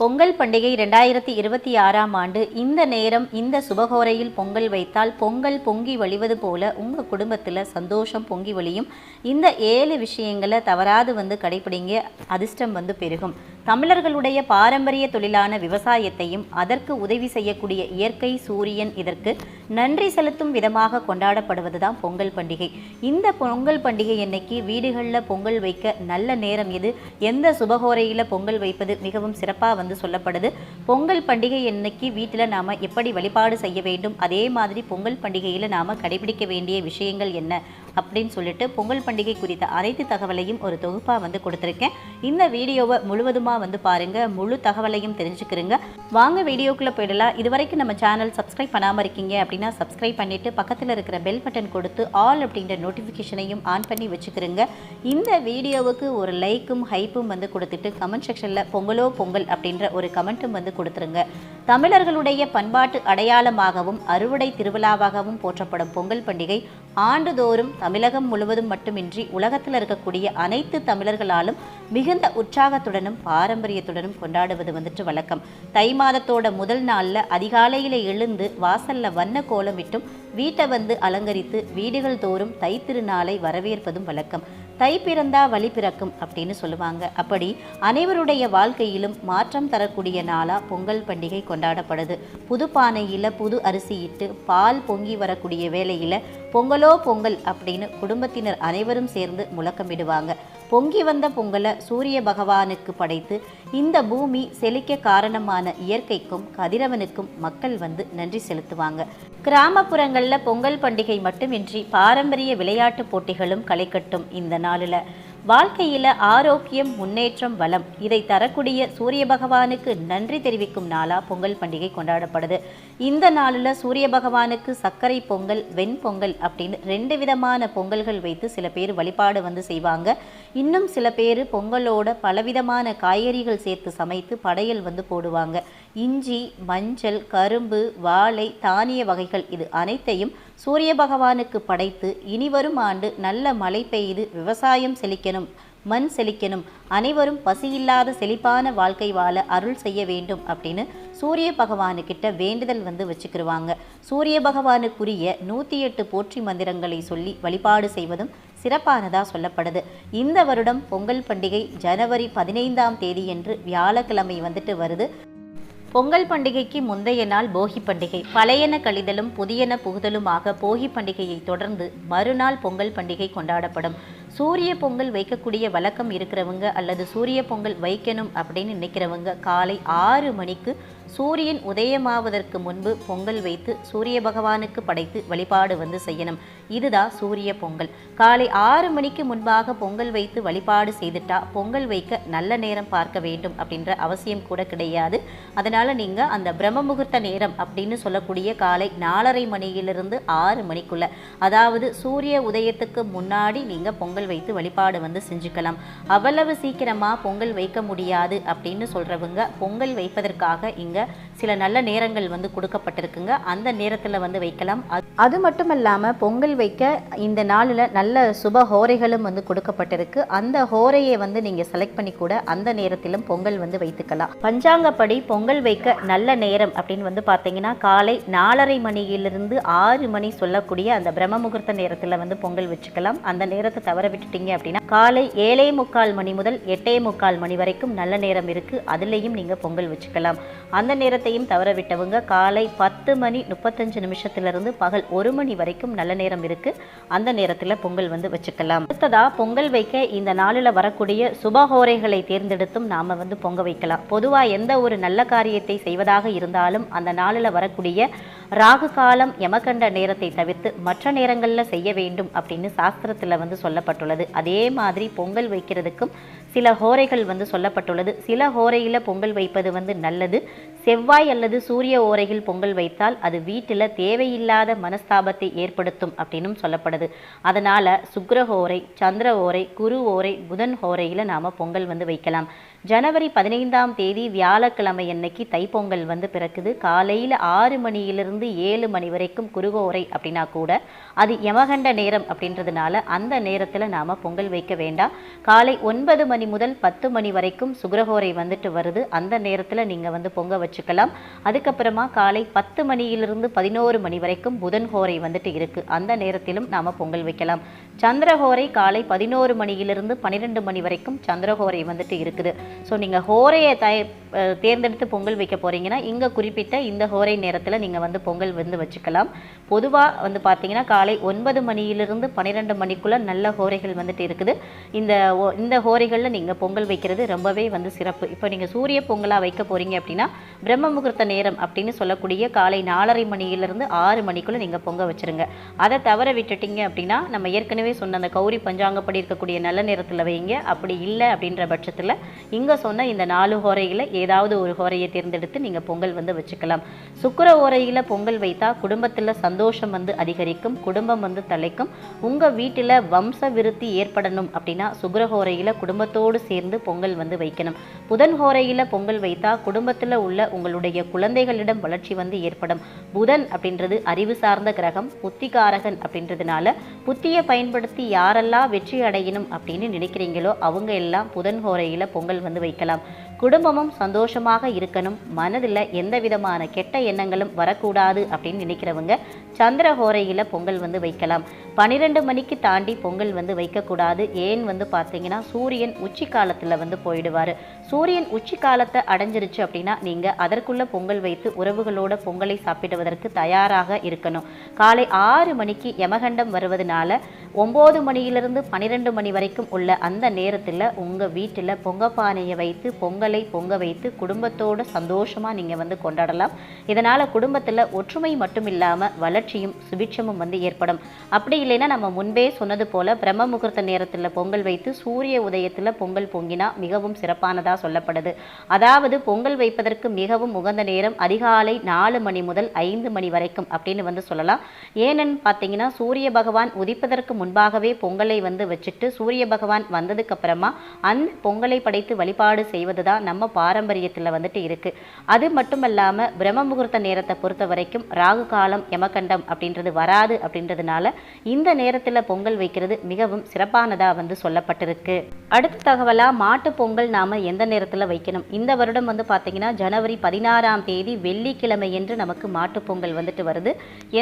பொங்கல் பண்டிகை ரெண்டாயிரத்தி இருபத்தி ஆறாம் ஆண்டு இந்த நேரம் இந்த சுபகோரையில் பொங்கல் வைத்தால் பொங்கல் பொங்கி வழிவது போல உங்கள் குடும்பத்தில் சந்தோஷம் பொங்கி வழியும். இந்த ஏழு விஷயங்களை தவறாது வந்து கடைப்பிடிங்க அதிர்ஷ்டம் வந்து பெருகும். தமிழர்களுடைய பாரம்பரிய தொழிலான விவசாயத்தையும் அதற்கு உதவி செய்யக்கூடிய இயற்கை சூரியன் இதற்கு நன்றி செலுத்தும் விதமாக கொண்டாடப்படுவது தான் பொங்கல் பண்டிகை. இந்த பொங்கல் பண்டிகை அன்னைக்கு வீடுகளில் பொங்கல் வைக்க நல்ல நேரம் இது எந்த சுபகோரையில் பொங்கல் வைப்பது மிகவும் சிறப்பாக வந்து சொல்லப்படுது. பொங்கல் பண்டிகை அன்னைக்கு வீட்டில் நாம் எப்படி வழிபாடு செய்ய வேண்டும்? அதே மாதிரி பொங்கல் பண்டிகையில் நாம் கடைபிடிக்க வேண்டிய விஷயங்கள் என்ன? அப்படின்னு சொல்லிட்டு பொங்கல் பண்டிகை குறித்த அனைத்து தகவலையும் ஒரு தொகுப்பாக வந்து கொடுத்துருக்கேன். இந்த வீடியோவை முழுவதுமாக வந்து பாருங்க. முழு தகவலையும் தெரிஞ்சுக்கிறங்க வாங்க வீடியோக்குள்ளே போயிடலாம். இது வரைக்கும் நம்ம சேனல் சப்ஸ்கிரைப் பண்ணாமல் இருக்கீங்க அப்படின்னா சப்ஸ்கிரைப் பண்ணிட்டு பக்கத்தில் இருக்கிற பெல் பட்டன் கொடுத்து ஆல் அப்படின்ற நோட்டிஃபிகேஷனையும் ஆன் பண்ணி வச்சுக்கிறீங்க இந்த வீடியோவுக்கு ஒரு லைக்கும் ஹைப்பும் வந்து கொடுத்துட்டு கமெண்ட் செக்ஷனில் பொங்கலோ பொங்கல் அப்படின்ற ஒரு கமெண்ட்டும் வந்து கொடுத்துருங்க. தமிழர்களுடைய பண்பாட்டு அடையாளமாகவும் அறுவடை திருவிழாவாகவும் போற்றப்படும் பொங்கல் பண்டிகை ஆண்டுதோறும் தமிழகம் முழுவதும் மட்டுமின்றி உலகத்தில் இருக்கக்கூடிய அனைத்து தமிழர்களாலும் மிகுந்த உற்சாகத்துடனும் பாரம்பரியத்துடனும் கொண்டாடுவது வந்துட்டு வழக்கம். தை மாதத்தோட முதல் நாளில் அதிகாலையில் எழுந்து வாசல்ல வண்ண கோலமிட்டும் வீட்டை வந்து அலங்கரித்து வீடுகள் தோறும் தை திருநாளை வரவேற்பதும் வழக்கம். தை பிறந்தா வழி பிறக்கும் அப்படின்னு சொல்லுவாங்க. அப்படி அனைவருடைய வாழ்க்கையிலும் மாற்றம் தரக்கூடிய நாளாக பொங்கல் பண்டிகை கொண்டாடப்படுது. புது பானையில் புது அரிசி இட்டு பால் பொங்கி வரக்கூடிய வேளையில் பொங்கலோ பொங்கல் அப்படின்னு குடும்பத்தினர் அனைவரும் சேர்ந்து முழக்கமிடுவாங்க. பொங்கி வந்த பொங்கலை சூரிய பகவானுக்கு படைத்து இந்த பூமி செழிக்க காரணமான இயற்கைக்கும் கதிரவனுக்கும் மக்கள் வந்து நன்றி செலுத்துவாங்க. கிராமப்புறங்களில் பொங்கல் பண்டிகை மட்டுமின்றி பாரம்பரிய விளையாட்டு போட்டிகளும் களைக்கட்டும் இந்த நாளில். வாழ்க்கையில் ஆரோக்கியம் முன்னேற்றம் வளம் இதை தரக்கூடிய சூரிய பகவானுக்கு நன்றி தெரிவிக்கும் நாளாக பொங்கல் பண்டிகை கொண்டாடப்படுது. இந்த நாளில் சூரிய பகவானுக்கு சர்க்கரை பொங்கல் வெண்பொங்கல் அப்படின்னு ரெண்டு விதமான பொங்கல்கள் வைத்து சில பேர் வழிபாடு வந்து செய்வாங்க. இன்னும் சில பேர் பொங்கலோட பலவிதமான காய்கறிகள் சேர்த்து சமைத்து படையல் வந்து போடுவாங்க. இஞ்சி மஞ்சள் கரும்பு வாழை தானிய வகைகள் இது அனைத்தையும் சூரிய பகவானுக்கு படைத்து இனிவரும் ஆண்டு நல்ல மழை பெய்து விவசாயம் செழிக்கணும் மண் செழிக்கணும் அனைவரும் பசியில்லாத செழிப்பான வாழ்க்கை வாழ அருள் செய்ய வேண்டும் அப்படின்னு சூரிய பகவானுக்கிட்ட வேண்டுதல் வந்து வச்சுக்கிருவாங்க. சூரிய பகவானுக்குரிய நூற்றி எட்டு போற்றி மந்திரங்களை சொல்லி வழிபாடு செய்வதும் சிறப்பானதா சொல்லப்படுது. இந்த வருடம் பொங்கல் பண்டிகை ஜனவரி பதினைந்தாம் தேதியன்று வியாழக்கிழமை வந்துட்டு வருது. பொங்கல் பண்டிகைக்கு முந்தைய நாள் போகி பண்டிகை. பழையன கழிதலும் புதியன புகுதலுமாக போகி பண்டிகையை தொடர்ந்து மறுநாள் பொங்கல் பண்டிகை கொண்டாடப்படும். சூரிய பொங்கல் வைக்கக்கூடிய வழக்கம் இருக்கிறவங்க அல்லது சூரிய பொங்கல் வைக்கணும் அப்படின்னு நினைக்கிறவங்க காலை ஆறு மணிக்கு சூரியன் உதயமாவதற்கு முன்பு பொங்கல் வைத்து சூரிய பகவானுக்கு படைத்து வழிபாடு வந்து செய்யணும். இதுதான் சூரிய பொங்கல். காலை ஆறு மணிக்கு முன்பாக பொங்கல் வைத்து வழிபாடு செய்துட்டா பொங்கல் வைக்க நல்ல நேரம் பார்க்க வேண்டும் அப்படின்ற அவசியம் கூட கிடையாது. அதனால் நீங்கள் அந்த பிரம்ம முகூர்த்த நேரம் அப்படின்னு சொல்லக்கூடிய காலை நாலரை மணியிலிருந்து ஆறு மணிக்குள்ள அதாவது சூரிய உதயத்துக்கு முன்னாடி நீங்கள் பொங்கல் வைத்து வழிபாடு வந்து செஞ்சுக்கலாம். அவ்வளவு சீக்கிரமாக பொங்கல் வைக்க முடியாது அப்படின்னு சொல்கிறவங்க பொங்கல் வைப்பதற்காக இங்கே சில நல்ல நேரங்கள் வந்து கொடுக்கப்பட்டிருக்குங்க. அந்த நேரத்தில் வந்து வைக்கலாம். அது- அது மட்டும் இல்லாமல் பொங்கல் வைக்க இந்த நாளில் நல்ல சுப ஹோரைகளும் வந்து கொடுக்கப்பட்டிருக்கு. அந்த ஹோரையை வந்து நீங்கள் செலக்ட் பண்ணி கூட அந்த நேரத்திலும் பொங்கல் வந்து வைத்துக்கலாம். பஞ்சாங்கப்படி பொங்கல் வைக்க நல்ல நேரம் அப்படின்னு வந்து பார்த்தீங்கன்னா காலை நாலரை மணியிலிருந்து ஆறு மணி சொல்லக்கூடிய அந்த பிரம்ம முகூர்த்த நேரத்தில் வந்து பொங்கல் வச்சுக்கலாம். அந்த நேரத்தை தவற விட்டுட்டீங்க அப்படின்னா காலை ஏழே முக்கால் மணி முதல் எட்டே முக்கால் மணி வரைக்கும் நல்ல நேரம் இருக்குது அதுலேயும் நீங்கள் பொங்கல் வச்சுக்கலாம். அந்த அந்த நேரத்தையும் தவற விட்டவங்க காலை பத்து மணி முப்பத்தஞ்சு நிமிஷத்திலிருந்து பகல் ஒரு மணி வரைக்கும் நல்ல நேரம் இருக்கு. அந்த நேரத்தில் பொங்கல் வந்து வச்சுக்கலாம். அடுத்ததா பொங்கல் வைக்க இந்த நாளில் வரக்கூடிய சுபஹோரைகளை தேர்ந்தெடுத்தும் நாம வந்து பொங்க வைக்கலாம். பொதுவாக எந்த ஒரு நல்ல காரியத்தை செய்வதாக இருந்தாலும் அந்த நாளில் வரக்கூடிய ராகு காலம் யமகண்ட நேரத்தை தவிர்த்து மற்ற நேரங்களில் செய்ய வேண்டும் அப்படின்னு சாஸ்திரத்தில் வந்து சொல்லப்பட்டுள்ளது. அதே மாதிரி பொங்கல் வைக்கிறதுக்கும் சில ஹோரைகள் வந்து சொல்லப்பட்டுள்ளது. சில ஹோரையில் பொங்கல் வைப்பது வந்து நல்லது. செவ்வாய் அல்லது சூரிய ஓரையில் பொங்கல் வைத்தால் அது வீட்டில் தேவையில்லாத மனஸ்தாபத்தை ஏற்படுத்தும் அப்படின்னும் சொல்லப்படுது. அதனால் சுக்கிர ஓரை சந்திர ஓரை குரு ஓரை புதன் ஓரையில் நாம் பொங்கல் வந்து வைக்கலாம். ஜனவரி பதினைந்தாம் தேதி வியாழக்கிழமை அன்னைக்கு தைப்பொங்கல் வந்து பிறக்குது. காலையில் ஆறு மணியிலிருந்து ஏழு மணி வரைக்கும் குருகோரை அப்படின்னா கூட அது யமகண்ட நேரம் அப்படின்றதுனால அந்த நேரத்தில் நாம் பொங்கல் வைக்க வேண்டாம். காலை ஒன்பது மணி முதல் பத்து மணி வரைக்கும் சுக்கிரஹோரை வந்துட்டு வருது. அந்த நேரத்தில் நீங்கள் வந்து பொங்க வச்சு வச்சுக்கலாம் அதுக்கப்புறமா காலை பத்து மணியிலிருந்து பதினோரு மணி வரைக்கும் புதன் ஹோரை வந்துட்டு இருக்கு. அந்த நேரத்திலும் நாம் பொங்கல் வைக்கலாம். சந்திரஹோரை காலை பதினோரு மணியிலிருந்து பன்னிரெண்டு மணி வரைக்கும் சந்திரஹோரை வந்துட்டு இருக்குது. ஸோ நீங்கள் ஹோரையை தய தேர்ந்தெடுத்து பொங்கல் வைக்க போறீங்கன்னா இங்கே குறிப்பிட்ட இந்த ஹோரை நேரத்தில் நீங்கள் வந்து பொங்கல் வந்து வச்சுக்கலாம். பொதுவாக வந்து பார்த்தீங்கன்னா காலை ஒன்பது மணியிலிருந்து பன்னிரெண்டு மணிக்குள்ளே நல்ல ஹோரைகள் வந்துட்டு இருக்குது. இந்த இந்த ஹோரைகளில் நீங்கள் பொங்கல் வைக்கிறது ரொம்பவே வந்து சிறப்பு. இப்போ நீங்கள் சூரிய பொங்கலாக வைக்க போறீங்க அப்படின்னா பிரம்ம முகூர்த்த நேரம் அப்படின்னு சொல்லக்கூடிய காலை நாலரை மணியிலிருந்து ஆறு மணிக்குள்ளே நீங்கள் பொங்க வச்சுருங்க. அதை தவற விட்டுட்டீங்க அப்படின்னா நம்ம ஏற்கனவே சொன்ன அந்த கௌரி பஞ்சாங்கப்படி இருக்கக்கூடிய நல்ல நேரத்தில் வைங்க. அப்படி இல்லை அப்படின்ற பட்சத்தில் இங்கே சொன்ன இந்த நாலு ஹோரையில் ஏதாவது ஒரு ஹோரையை தேர்ந்தெடுத்து நீங்கள் பொங்கல் வந்து வச்சுக்கலாம். சுக்கர ஓரையில் பொங்கல் வைத்தா குடும்பத்தில் சந்தோஷம் வந்து அதிகரிக்கும் குடும்பம் வந்து தலைக்கும். உங்கள் வீட்டில் வம்ச விருத்தி ஏற்படணும் அப்படின்னா சுக்கர ஹோரையில் குடும்பத்தோடு சேர்ந்து பொங்கல் வந்து வைக்கணும். புதன் ஹோரையில் பொங்கல் வைத்தா குடும்பத்தில் உள்ள உங்களுடைய குழந்தைகளிடம் வளர்ச்சி வந்து ஏற்படும். புதன் அப்படின்றது அறிவு சார்ந்த கிரகம் புத்திகாரகன் அப்படின்றதுனால புத்தியை பயன்படுத்தி யாரெல்லாம் வெற்றி அடையணும் அப்படின்னு நினைக்கிறீங்களோ அவங்க எல்லாம் புதன் கோரையில் பொங்கல் வந்து வைக்கலாம். குடும்பமும் சந்தோஷமாக இருக்கணும். மனதில் எந்த விதமான கெட்ட எண்ணங்களும் வரக்கூடாது அப்படின்னு நினைக்கிறவங்க சந்திர ஹோரையில் பொங்கல் வந்து வைக்கலாம். பன்னிரெண்டு மணிக்கு தாண்டி பொங்கல் வந்து வைக்கக்கூடாது. ஏன் வந்து பார்த்தீங்கன்னா சூரியன் உச்சி காலத்தில் வந்து போயிடுவார். சூரியன் உச்சி காலத்தை அடைஞ்சிருச்சு அப்படின்னா நீங்கள் அதற்குள்ளே பொங்கல் வைத்து உறவுகளோட பொங்கலை சாப்பிடுவதற்கு தயாராக இருக்கணும். காலை ஆறு மணிக்கு யமகண்டம் வருவதனால ஒம்பது மணியிலிருந்து பன்னிரெண்டு மணி வரைக்கும் உள்ள அந்த நேரத்தில் உங்கள் வீட்டில் பொங்கப்பானையை வைத்து பொங்கல் பொங்கலை பொங்க வைத்து குடும்பத்தோட சந்தோஷமாக நீங்கள் வந்து கொண்டாடலாம். இதனால் குடும்பத்தில் ஒற்றுமை மட்டும் இல்லாமல் வளர்ச்சியும் சுபிட்சமும் வந்து ஏற்படும். அப்படி இல்லைன்னா நம்ம முன்பே சொன்னது போல் பிரம்ம முகூர்த்த நேரத்தில் பொங்கல் வைத்து சூரிய உதயத்தில் பொங்கல் பொங்கினா மிகவும் சிறப்பானதாக சொல்லப்படுது. அதாவது பொங்கல் வைப்பதற்கு மிகவும் உகந்த நேரம் அதிகாலை நாலு மணி முதல் ஐந்து மணி வரைக்கும் அப்படின்னு வந்து சொல்லலாம். ஏன்னு பார்த்தீங்கன்னா சூரிய பகவான் உதிப்பதற்கு முன்பாகவே பொங்கலை வந்து வச்சுட்டு சூரிய பகவான் வந்ததுக்கு அப்புறமா அந்த பொங்கலை படைத்து வழிபாடு செய்வது தான் தான் நம்ம பாரம்பரியத்தில் வந்துட்டு இருக்கு. அது மட்டும் இல்லாமல் பிரம்ம முகூர்த்த நேரத்தை பொறுத்த வரைக்கும் ராகு காலம் யமகண்டம் அப்படின்றது வராது அப்படின்றதுனால இந்த நேரத்தில் பொங்கல் வைக்கிறது மிகவும் சிறப்பானதாக வந்து சொல்லப்பட்டிருக்கு. அடுத்த தகவலாக மாட்டு பொங்கல் நாம் எந்த நேரத்தில் வைக்கணும்? இந்த வருடம் வந்து பார்த்தீங்கன்னா ஜனவரி பதினாறாம் தேதி வெள்ளிக்கிழமை என்று நமக்கு மாட்டு பொங்கல் வந்துட்டு வருது.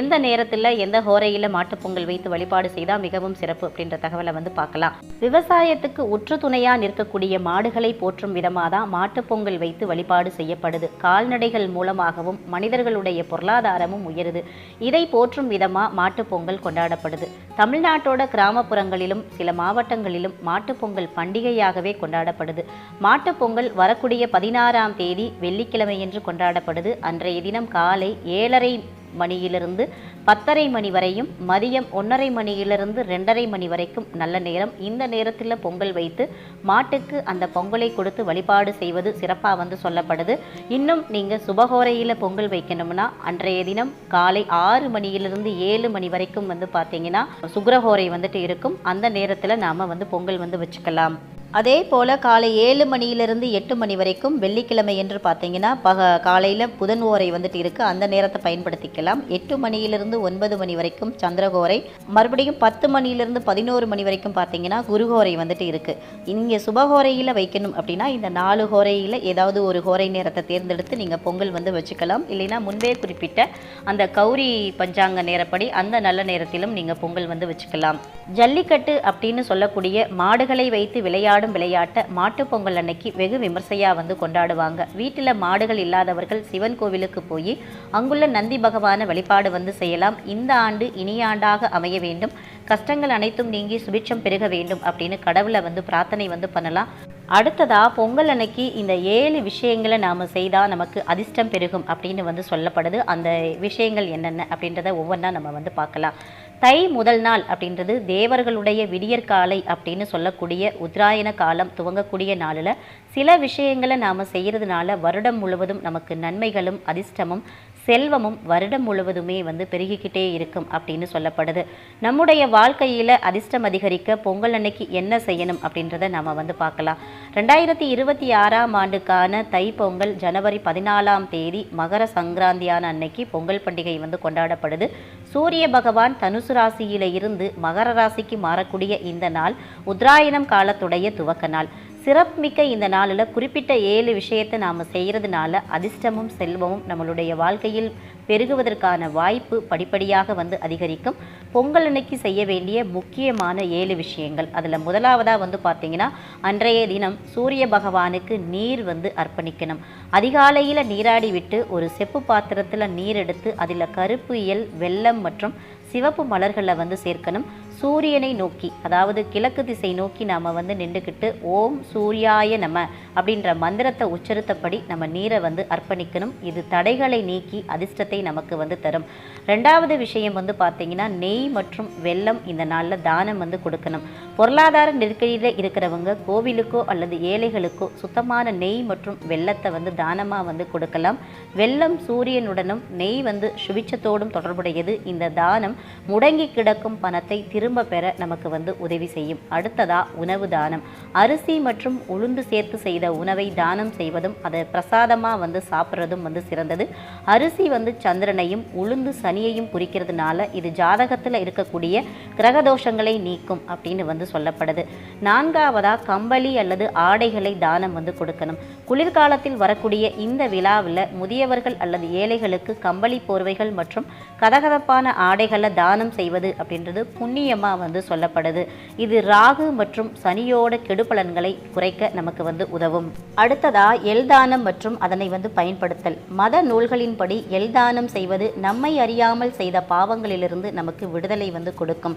எந்த நேரத்தில் எந்த ஹோரையில் மாட்டு பொங்கல் வைத்து வழிபாடு செய்தால் மிகவும் சிறப்பு அப்படின்ற தகவலை வந்து பார்க்கலாம். விவசாயத்துக்கு உற்று துணையாக நிற்கக்கூடிய மாடுகளை போற்றும் விதமாக தான் மாட்டுப்பொங்கல் வைத்து வழிபாடு செய்யப்படுது. கால்நடைகள் மூலமாகவும் மனிதர்களுடைய பொருளாதாரமும் உயருது. இதை போற்றும் விதமாக மாட்டுப்பொங்கல் கொண்டாடப்படுது. தமிழ்நாட்டோட கிராமப்புறங்களிலும் சில மாவட்டங்களிலும் மாட்டுப்பொங்கல் பண்டிகையாகவே கொண்டாடப்படுது. மாட்டுப் பொங்கல் வரக்கூடிய பதினாறாம் தேதி வெள்ளிக்கிழமையன்று கொண்டாடப்படுது. அன்றைய தினம் காலை ஏழரை மணியிலிருந்து பத்தரை மணி வரையும் மதியம் ஒன்றரை மணியிலிருந்து ரெண்டரை மணி வரைக்கும் நல்ல நேரம். இந்த நேரத்தில் பொங்கல் வைத்து மாட்டுக்கு அந்த பொங்கலை கொடுத்து வழிபாடு செய்வது சிறப்பாக வந்து சொல்லப்படுது. இன்னும் நீங்கள் சுபகோரையில் பொங்கல் வைக்கணும்னா அன்றைய தினம் காலை ஆறு மணியிலிருந்து ஏழு மணி வரைக்கும் வந்து பார்த்தீங்கன்னா சுக்கரஹோரை வந்துட்டு இருக்கும். அந்த நேரத்தில் நாம் வந்து பொங்கல் வந்து வச்சுக்கலாம். அதே போல் காலை ஏழு மணியிலிருந்து எட்டு மணி வரைக்கும் வெள்ளிக்கிழமை என்று பார்த்தீங்கன்னா பக காலையில் புதன் ஓரை வந்துட்டு இருக்குது அந்த நேரத்தை பயன்படுத்திக்கலாம். எட்டு மணியிலிருந்து ஒன்பது மணி வரைக்கும் சந்திரகோரை. மறுபடியும் பத்து மணியிலிருந்து பதினோரு மணி வரைக்கும் பார்த்தீங்கன்னா குருகோரை வந்துட்டு இருக்குது இங்கே சுபகோரையில் வைக்கணும் அப்படின்னா இந்த நாலு கோரையில் ஏதாவது ஒரு கோரை நேரத்தை தேர்ந்தெடுத்து நீங்கள் பொங்கல் வந்து வச்சுக்கலாம். இல்லைன்னா முன்பே குறிப்பிட்ட அந்த கௌரி பஞ்சாங்க நேரப்படி அந்த நல்ல நேரத்திலும் நீங்கள் பொங்கல் வந்து வச்சுக்கலாம். ஜல்லிக்கட்டு அப்படின்னு சொல்லக்கூடிய மாடுகளை வைத்து விளையாடும் விளையாட்டை மாட்டுப்பொங்கல் அன்னைக்கு வெகு விமர்சையா வந்து கொண்டாடுவாங்க. வீட்டில் மாடுகள் இல்லாதவர்கள் சிவன் கோவிலுக்கு போய் அங்குள்ள நந்தி பகவான வழிபாடு வந்து செய்யலாம். இந்த ஆண்டு இனிய ஆண்டாக அமைய வேண்டும். கஷ்டங்கள் அனைத்தும் நீங்கி சுபிட்சம் பெருக வேண்டும் அப்படின்னு கடவுளை வந்து பிரார்த்தனை வந்து பண்ணலாம். அடுத்ததா பொங்கல் அன்னைக்கு இந்த ஏழு விஷயங்களை நாம் செய்தால் நமக்கு அதிர்ஷ்டம் பெருகும் அப்படின்னு வந்து சொல்லப்படுது. அந்த விஷயங்கள் என்னென்ன அப்படின்றத ஒவ்வொன்றா நம்ம வந்து பார்க்கலாம். தை முதல் நாள் அப்படின்றது தேவர்களுடைய விடியற்காலை அப்படின்னு சொல்லக்கூடிய உத்தராயண காலம் துவங்கக்கூடிய நாளில் சில விஷயங்களை நாம் செய்கிறதுனால வருடம் முழுவதும் நமக்கு நன்மைகளும் அதிர்ஷ்டமும் செல்வமும் வருடம் முழுவதுமே வந்து பெருகிக்கிட்டே இருக்கும் அப்படின்னு சொல்லப்படுது. நம்முடைய வாழ்க்கையில் அதிர்ஷ்டம் அதிகரிக்க பொங்கல் அன்னைக்கு என்ன செய்யணும் அப்படின்றத நம்ம வந்து பார்க்கலாம். ரெண்டாயிரத்தி இருபத்தி ஆறாம் ஆண்டுக்கான தைப்பொங்கல் ஜனவரி பதினாலாம் தேதி மகர சங்கராந்தியான அன்னைக்கு பொங்கல் பண்டிகை வந்து கொண்டாடப்படுது. சூரிய பகவான் தனுசு ராசியில இருந்து மகர ராசிக்கு மாறக்கூடிய இந்த நாள் உத்தராயணம் காலத்துடைய துவக்க நாள். சிறப்புமிக்க இந்த நாளில் குறிப்பிட்ட ஏழு விஷயத்தை நாம் செய்கிறதுனால அதிர்ஷ்டமும் செல்வமும் நம்மளுடைய வாழ்க்கையில் பெருகுவதற்கான வாய்ப்பு படிப்படியாக வந்து அதிகரிக்கும். பொங்கல் அன்னைக்கு செய்ய வேண்டிய முக்கியமான ஏழு விஷயங்கள். அதில் முதலாவதாக வந்து பார்த்தீங்கன்னா அன்றைய தினம் சூரிய பகவானுக்கு நீர் வந்து அர்ப்பணிக்கணும். அதிகாலையில் நீராடி விட்டு ஒரு செப்பு பாத்திரத்தில் நீர் எடுத்து அதில் கருப்பு இயல் வெள்ளம் மற்றும் சிவப்பு மலர்களை வந்து சேர்க்கணும். சூரியனை நோக்கி அதாவது கிழக்கு திசை நோக்கி நாம் வந்து நின்றுக்கிட்டு ஓம் சூர்யாய நம அப்படின்ற மந்திரத்தை உச்சரித்தபடி நம்ம நீரை வந்து அர்ப்பணிக்கணும். இது தடைகளை நீக்கி அதிர்ஷ்டத்தை நமக்கு வந்து தரும். ரெண்டாவது விஷயம் வந்து பார்த்தீங்கன்னா நெய் மற்றும் வெள்ளம் இந்த நாளில் தானம் வந்து கொடுக்கணும். பொருளாதார நெருக்கடியில் இருக்கிறவங்க கோவிலுக்கோ அல்லது ஏழைகளுக்கோ சுத்தமான நெய் மற்றும் வெள்ளத்தை வந்து தானமாக வந்து கொடுக்கலாம். வெள்ளம் சூரியனுடனும் நெய் வந்து சுபிச்சத்தோடும் தொடர்புடையது. இந்த தானம் முடங்கி கிடக்கும் பணத்தை திரு திரும்ப பெற நமக்கு வந்து உதவி செய்யும். அடுத்ததா உணவு தானம். அரிசி மற்றும் உளுந்து சேர்த்து செய்த உணவை தானம் செய்வதும் அதை பிரசாதமாக வந்து சாப்பிட்றதும் வந்து சிறந்தது. அரிசி வந்து சந்திரனையும் உளுந்து சனியையும் குறிக்கிறதுனால இது ஜாதகத்தில் இருக்கக்கூடிய கிரகதோஷங்களை நீக்கும் அப்படின்னு வந்து சொல்லப்படுது. நான்காவதா கம்பளி அல்லது ஆடைகளை தானம் வந்து கொடுக்கணும். குளிர்காலத்தில் வரக்கூடிய இந்த விழாவில் முதியவர்கள் அல்லது ஏழைகளுக்கு கம்பளி போர்வைகள் மற்றும் கதகதப்பான ஆடைகளை தானம் செய்வது அப்படின்றது புண்ணியம் புண்ணியமாக வந்து சொல்லப்படுது. இது ராகு மற்றும் சனியோட கெடுபலன்களை குறைக்க நமக்கு வந்து உதவும். அடுத்ததா எல்தானம் மற்றும் அதனை வந்து பயன்படுத்தல். மத நூல்களின்படி எல்தானம் செய்வது நம்மை அறியாமல் செய்த பாவங்களிலிருந்து நமக்கு விடுதலை வந்து கொடுக்கும்.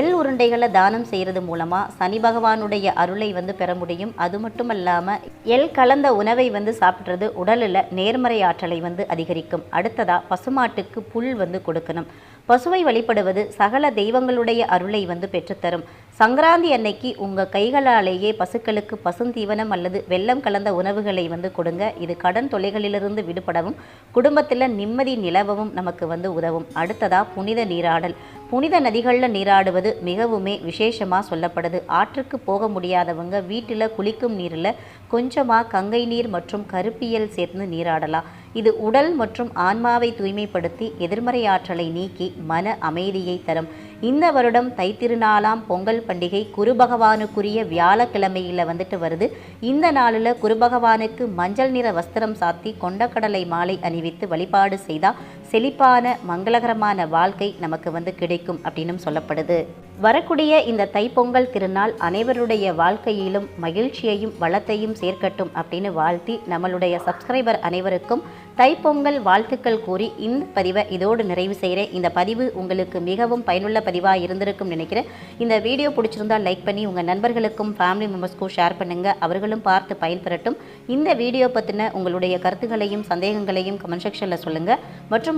எள் உருண்டைகளை தானம் செய்கிறது மூலமாக சனி பகவானுடைய அருளை வந்து பெற முடியும். அது மட்டும் இல்லாமல் எள் கலந்த உணவை வந்து சாப்பிட்றது உடலில் நேர்மறை ஆற்றலை வந்து அதிகரிக்கும். அடுத்ததா பசுமாட்டுக்கு புல் வந்து கொடுக்கணும். பசுவை வழிபடுவது சகல தெய்வங்களுடைய அருளை வந்து பெற்றுத்தரும். சங்கராந்தி அன்னைக்கு உங்கள் கைகளாலேயே பசுக்களுக்கு பசுந்தீவனம் அல்லது வெள்ளம் கலந்த உணவுகளை வந்து கொடுங்க. இது கடன் தொலைகளிலிருந்து விடுபடவும் குடும்பத்தில் நிம்மதி நிலவவும் நமக்கு வந்து உதவும். அடுத்ததா புனித நீராடல். புனித நதிகளில் நீராடுவது மிகவுமே விசேஷமாக சொல்லப்படுது. ஆற்றுக்கு போக முடியாதவங்க வீட்டில் குளிக்கும் நீரில் கொஞ்சமாக கங்கை நீர் மற்றும் கருப்பியல் சேர்ந்து நீராடலாம். இது உடல் மற்றும் ஆன்மாவை தூய்மைப்படுத்தி எதிர்மறை ஆற்றலை நீக்கி மன அமைதியை தரும். இந்த வருடம் தைத்திருநாளாம் பொங்கல் பண்டிகை குரு பகவானுக்குரிய வியாழக்கிழமையில் வந்துட்டு வருது. இந்த நாளில் குரு பகவானுக்கு மஞ்சள் நிற வஸ்திரம் சாத்தி கொண்டக்கடலை மாலை அணிவித்து வழிபாடு செய்தால் செழிப்பான மங்களகரமான வாழ்க்கை நமக்கு வந்து கிடைக்கும் அப்படின்னும் சொல்லப்படுது. வரக்கூடிய இந்த தைப்பொங்கல் திருநாள் அனைவருடைய வாழ்க்கையிலும் மகிழ்ச்சியையும் வளத்தையும் சேர்க்கட்டும் அப்படின்னு வாழ்த்தி நம்மளுடைய சப்ஸ்கிரைபர் அனைவருக்கும் தைப்பொங்கல் வாழ்த்துக்கள் கூறி இந்த பதிவை இதோடு நிறைவு செய்கிறேன். இந்த பதிவு உங்களுக்கு மிகவும் பயனுள்ள பதிவாக இருந்திருக்கும் நினைக்கிறேன். இந்த வீடியோ பிடிச்சிருந்தால் லைக் பண்ணி உங்கள் நண்பர்களுக்கும் ஃபேமிலி மெம்பர்ஸ்க்கும் ஷேர் பண்ணுங்கள் அவர்களும் பார்த்து பயன்பெறட்டும். இந்த வீடியோ பற்றின உங்களுடைய கருத்துக்களையும் சந்தேகங்களையும் கமெண்ட் செக்ஷனில் சொல்லுங்கள் மற்றும்